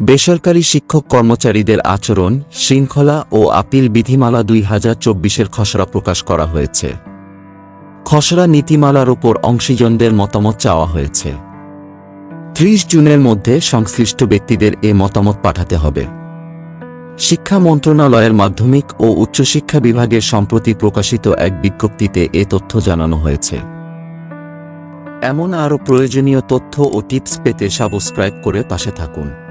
বেসরকারি শিক্ষক কর্মচারীদের আচরণ, শৃঙ্খলা ও আপিল বিধিমালা দুই হাজার চব্বিশের খসড়া প্রকাশ করা হয়েছে। খসড়া নীতিমালার ওপর অংশীজনদের মতামত চাওয়া হয়েছে। ত্রিশ জুনের মধ্যে সংশ্লিষ্ট ব্যক্তিদের এ মতামত পাঠাতে হবে। শিক্ষা মন্ত্রণালয়ের মাধ্যমিক ও উচ্চশিক্ষা বিভাগের সম্প্রতি প্রকাশিত এক বিজ্ঞপ্তিতে এ তথ্য জানানো হয়েছে। এমন আরও প্রয়োজনীয় তথ্য ও টিপস পেতে সাবস্ক্রাইব করে পাশে থাকুন।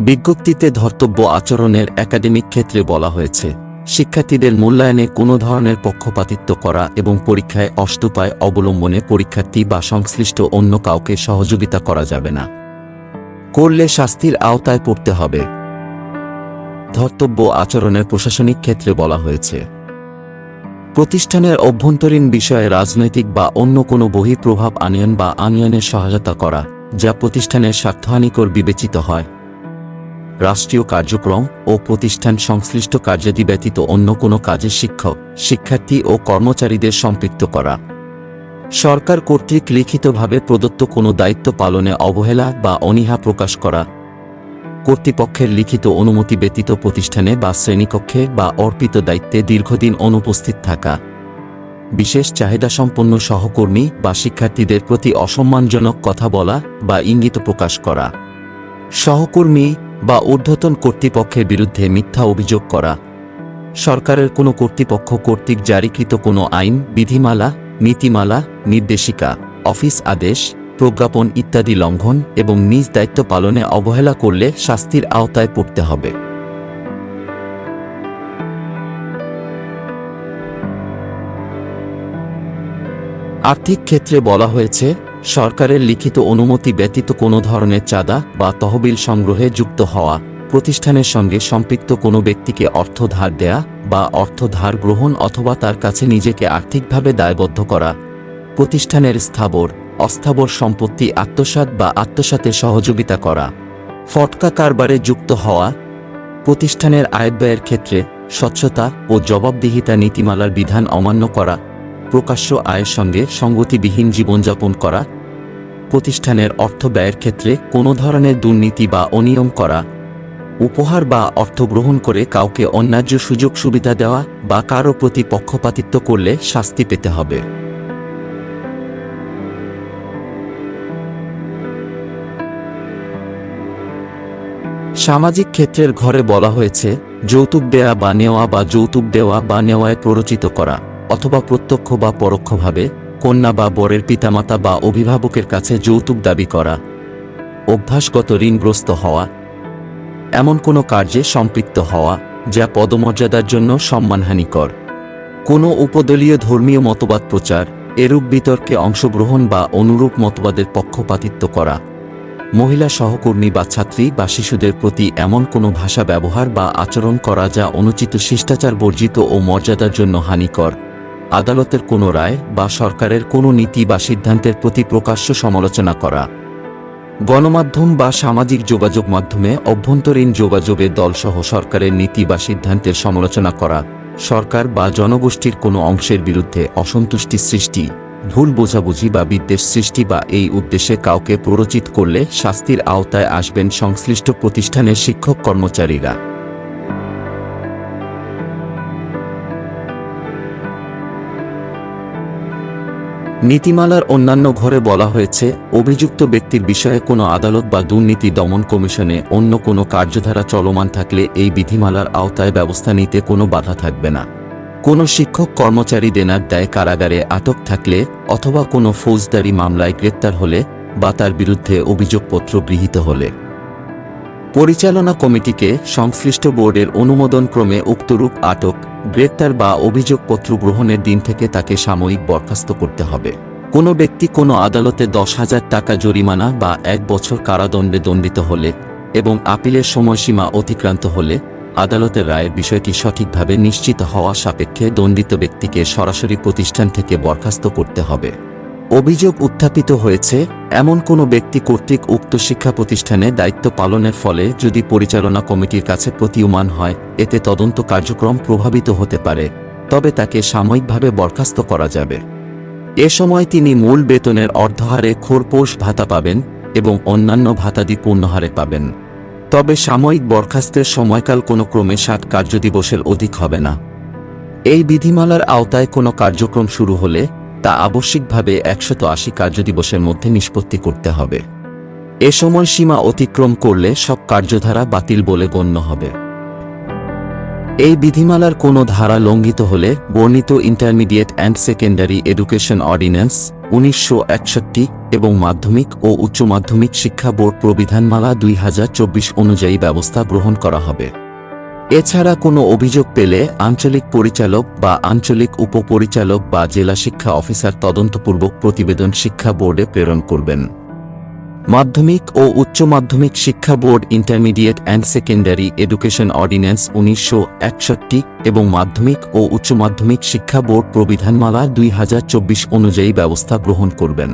বিজ্ঞপ্তিতে ধর্তব্য আচরণের একাডেমিক ক্ষেত্রে বলা হয়েছে, শিক্ষার্থীদের মূল্যায়নে কোনো ধরনের পক্ষপাতিত্ব করা এবং পরীক্ষায় অষ্টুপায় অবলম্বনে পরীক্ষার্থী বা সংশ্লিষ্ট অন্য কাউকে সহযোগিতা করা যাবে না। করলে শাস্তির আওতায় পড়তে হবে। ধর্তব্য আচরণের প্রশাসনিক ক্ষেত্রে বলা হয়েছে, প্রতিষ্ঠানের অভ্যন্তরীণ বিষয়ে রাজনৈতিক বা অন্য কোনো বহিঃপ্রভাব আনয়ন বা আনয়নের সহায়তা করা, যা প্রতিষ্ঠানের স্বার্থহানিকর বিবেচিত হয়। রাষ্ট্রীয় কার্যক্রম ও প্রতিষ্ঠান সংশ্লিষ্ট কার্যাদি ব্যতীত অন্য কোনো কাজে শিক্ষক, শিক্ষার্থী ও কর্মচারীদের সম্পৃক্ত করা। সরকার কর্তৃক লিখিতভাবে প্রদত্ত কোনো দায়িত্ব পালনে অবহেলা বা অনীহা প্রকাশ করা। কর্তৃপক্ষের লিখিত অনুমতি ব্যতীত প্রতিষ্ঠানে বা শ্রেণীকক্ষে বা অর্পিত দায়িত্বে দীর্ঘদিন অনুপস্থিত থাকা। বিশেষ চাহিদাসম্পন্ন সহকর্মী বা শিক্ষার্থীদের প্রতি অসম্মানজনক কথা বলা বা ইঙ্গিত প্রকাশ করা। সহকর্মী বা ঊর্ধ্বতন কর্তৃপক্ষের বিরুদ্ধে মিথ্যা অভিযোগ করা। সরকারের কোনো কর্তৃপক্ষ কর্তৃক জারিকৃত কোনো আইন, বিধিমালা, নীতিমালা, নির্দেশিকা, অফিস আদেশ, প্রজ্ঞাপন ইত্যাদি লঙ্ঘন এবং নিজ দায়িত্ব পালনে অবহেলা করলে শাস্তির আওতায় পড়তে হবে। আর্থিক ক্ষেত্রে বলা হয়েছে সরকারের লিখিত অনুমতি ব্যতীত কোনো ধরনের চাঁদা বা তহবিল সংগ্রহে যুক্ত হওয়া, প্রতিষ্ঠানের সঙ্গে সম্পৃক্ত কোনো ব্যক্তিকে অর্থ ধার দেয়া বা অর্থ ধার গ্রহণ অথবা তার কাছে নিজেকে আর্থিকভাবে দায়বদ্ধ করা, প্রতিষ্ঠানের স্থাবর, অস্থাবর সম্পত্তি আত্মসাৎ বা আত্মসাতে সহযোগিতা করা, ফটকা কারবারে যুক্ত হওয়া, প্রতিষ্ঠানের আয় ব্যয়ের ক্ষেত্রে স্বচ্ছতা ও জবাবদিহিতা নীতিমালার বিধান অমান্য করা প্রকাশ্য আয়ের সঙ্গে সঙ্গতিবিহীন জীবনযাপন করা, প্রতিষ্ঠানের অর্থ ব্যয়ের ক্ষেত্রে কোনো ধরনের দুর্নীতি বা অনিয়ম করা, উপহার বা অর্থ গ্রহণ করে কাউকে অন্যায্য সুযোগ সুবিধা দেওয়া বা কারও প্রতি পক্ষপাতিত্ব করলে শাস্তি পেতে হবে। সামাজিক ক্ষেত্রের ঘরে বলা হয়েছে, যৌতুক দেয়া বা নেওয়া বা যৌতুক দেওয়া বা নেওয়ায় প্ররোচিত করা। অথবা প্রত্যক্ষ বা পরোক্ষভাবে কন্যা বা বরের পিতামাতা বা অভিভাবকের কাছে যৌতুক দাবি করা, অভ্যাসগত ঋণগ্রস্ত হওয়া, এমন কোনো কার্যে সম্পৃক্ত হওয়া যা পদমর্যাদার জন্য সম্মানহানিকর। কোনো উপদলীয় ধর্মীয় মতবাদ প্রচার এরূপ বিতর্কে অংশগ্রহণ বা অনুরূপ মতবাদের পক্ষপাতিত্ব করা, মহিলা সহকর্মী বা ছাত্রী বা শিশুদের প্রতি এমন কোনো ভাষা ব্যবহার বা আচরণ করা যা অনুচিত শিষ্টাচার বর্জিত ও মর্যাদার জন্য হানিকর। আদালতের কোনো রায় বা সরকারের কোনো নীতি বা সিদ্ধান্তের প্রতি প্রকাশ্য সমালোচনা করা। গণমাধ্যম বা সামাজিক যোগাযোগ মাধ্যমে অভ্যন্তরীণ যোগাযোগে দলসহ সরকারের নীতি বা সিদ্ধান্তের সমালোচনা করা। সরকার বা জনগোষ্ঠীর কোনো অংশের বিরুদ্ধে অসন্তুষ্টি সৃষ্টি, ভুল বোঝাবুঝি বা বিদ্বেষ সৃষ্টি বা এই উদ্দেশ্যে কাউকে প্ররোচিত করলে শাস্তির আওতায় আসবেন সংশ্লিষ্ট প্রতিষ্ঠানের শিক্ষক কর্মচারীরা। নীতিমালার অন্যান্য ঘরে বলা হয়েছে, অভিযুক্ত ব্যক্তির বিষয়ে কোনো আদালত বা দুর্নীতি দমন কমিশনে অন্য কোনো কার্যধারা চলমান থাকলে এই বিধিমালার আওতায় ব্যবস্থা নিতে কোনো বাধা থাকবে না। কোনো শিক্ষক, কর্মচারী দেনার দায় কারাগারে আটক থাকলে অথবা কোনো ফৌজদারি মামলায় গ্রেপ্তার হলে বা তার বিরুদ্ধে অভিযোগপত্র গৃহীত হলে। পরিচালনা কমিটিকে সংশ্লিষ্ট বোর্ডের অনুমোদন ক্রমে উক্তরূপ আটক, গ্রেপ্তার বা অভিযোগপত্র গ্রহণের দিন থেকে তাকে সাময়িক বরখাস্ত করতে হবে। কোনো ব্যক্তি কোনো আদালতে দশ হাজার টাকা জরিমানা বা এক বছর কারাদণ্ডে দণ্ডিত হলে এবং আপিলের সময়সীমা অতিক্রান্ত হলে আদালতের রায়ের বিষয়টি সঠিকভাবে নিশ্চিত হওয়া সাপেক্ষে দণ্ডিত ব্যক্তিকে সরাসরি প্রতিষ্ঠান থেকে বরখাস্ত করতে হবে। অভিযোগ উত্থাপিত হয়েছে, এমন কোনো ব্যক্তি কর্তৃক উক্ত শিক্ষা প্রতিষ্ঠানে দায়িত্ব পালনের ফলে যদি পরিচালনা কমিটির কাছে প্রতীয়মান হয়, এতে তদন্ত কার্যক্রম প্রভাবিত হতে পারে, তবে তাকে সাময়িকভাবে বরখাস্ত করা যাবে। এ সময় তিনি মূল বেতনের অর্ধহারে খোরপোষ ভাতা পাবেন এবং অন্যান্য ভাতাদি পূর্ণহারে পাবেন। তবে সাময়িক বরখাস্তের সময়কাল কোনো ক্রমে ষাট কার্যদিবসের অধিক হবে না। এই বিধিমালার আওতায় কোনো কার্যক্রম শুরু হলে তা আবশ্যিকভাবে একশত আশি কার্যদিবসের মধ্যে নিষ্পত্তি করতে হবে। এ সময় সীমা অতিক্রম করলে সব কার্যধারা বাতিল বলে গণ্য হবে। এই বিধিমালার কোনো ধারা লঙ্ঘিত হলে বর্ণিত intermediate and secondary education ordinance উনিশশো একষট্টি এবং মাধ্যমিক ও উচ্চ মাধ্যমিক শিক্ষা বোর্ড প্রবিধানমালা দুই হাজার চব্বিশ অনুযায়ী ব্যবস্থা গ্রহণ করা হবে। এছাড়া কোনো অভিযোগ পেলে আঞ্চলিক পরিচালক বা আঞ্চলিক উপপরিচালক বা জেলা শিক্ষা অফিসার তদন্তপূর্বক প্রতিবেদন শিক্ষা বোর্ডে প্রেরণ করবেন। মাধ্যমিক ও উচ্চ মাধ্যমিক শিক্ষা board intermediate and secondary education ordinance উনিশশো একষট্টি এবং মাধ্যমিক ও উচ্চ মাধ্যমিক শিক্ষা বোর্ড প্রবিধানমালা দুই হাজার চব্বিশ অনুযায়ী ব্যবস্থা গ্রহণ করবেন।